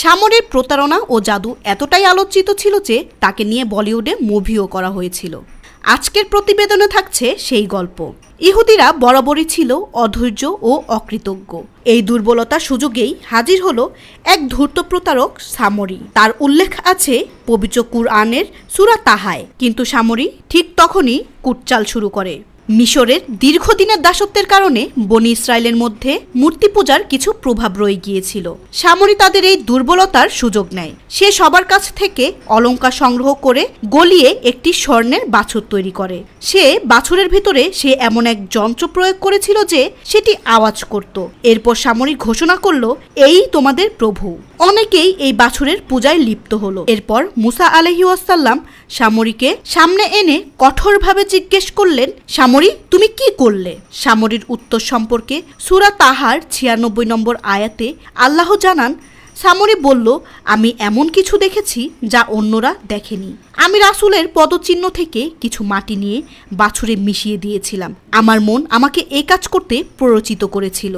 সামরের প্রতারণা ও জাদু এতটাই আলোচিত ছিল যে তাকে নিয়ে বলিউডে মুভিও করা হয়েছিল। আজকের প্রতিবেদনে থাকছে সেই গল্প। ইহুদিরা বরাবরই ছিল অধৈর্য ও অকৃতজ্ঞ। এই দুর্বলতার সুযোগেই হাজির হল এক ধূর্ত প্রতারক সামরি। তার উল্লেখ আছে পবিত্র কুরআনের সুরা তাহায়, কিন্তু সামরি ঠিক তখনই কুটচাল শুরু করে। মিশরের দীর্ঘদিনের দাসত্বের কারণে বনি ইসরায়েলের মধ্যে মূর্তি পূজার কিছু প্রভাব রয়ে গিয়েছিল। সামরি তাদের এই দুর্বলতার সুযোগ নেয়। সে সবার কাছ থেকে অলঙ্কার সংগ্রহ করে গলিয়ে একটি স্বর্ণের বাছুর তৈরি করে। সে বাছুরের ভিতরে সে এমন এক যন্ত্র প্রয়োগ করেছিল যে সেটি আওয়াজ করত। এরপর সামরিক ঘোষণা করল, এই তোমাদের প্রভু। অনেকেই এই বাছুরের পূজায় লিপ্ত হলো। এরপর মুসা আলহি ওয়াসাল্লাম সামরিকে সামনে এনে কঠোরভাবে জিজ্ঞেস করলেন, সামরি, তুমি কি করলে? সামরির উত্তর সম্পর্কে সুরা তাহার ছিয়ানব্বই নম্বর আয়াতে আল্লাহ জানান, সামরি বলল, আমি এমন কিছু দেখেছি যা অন্যরা দেখেনি। আমি রাসুলের পদচিহ্ন থেকে কিছু মাটি নিয়ে বাছুরে মিশিয়ে দিয়েছিলাম। আমার মন আমাকে এ কাজ করতে প্ররোচিত করেছিল।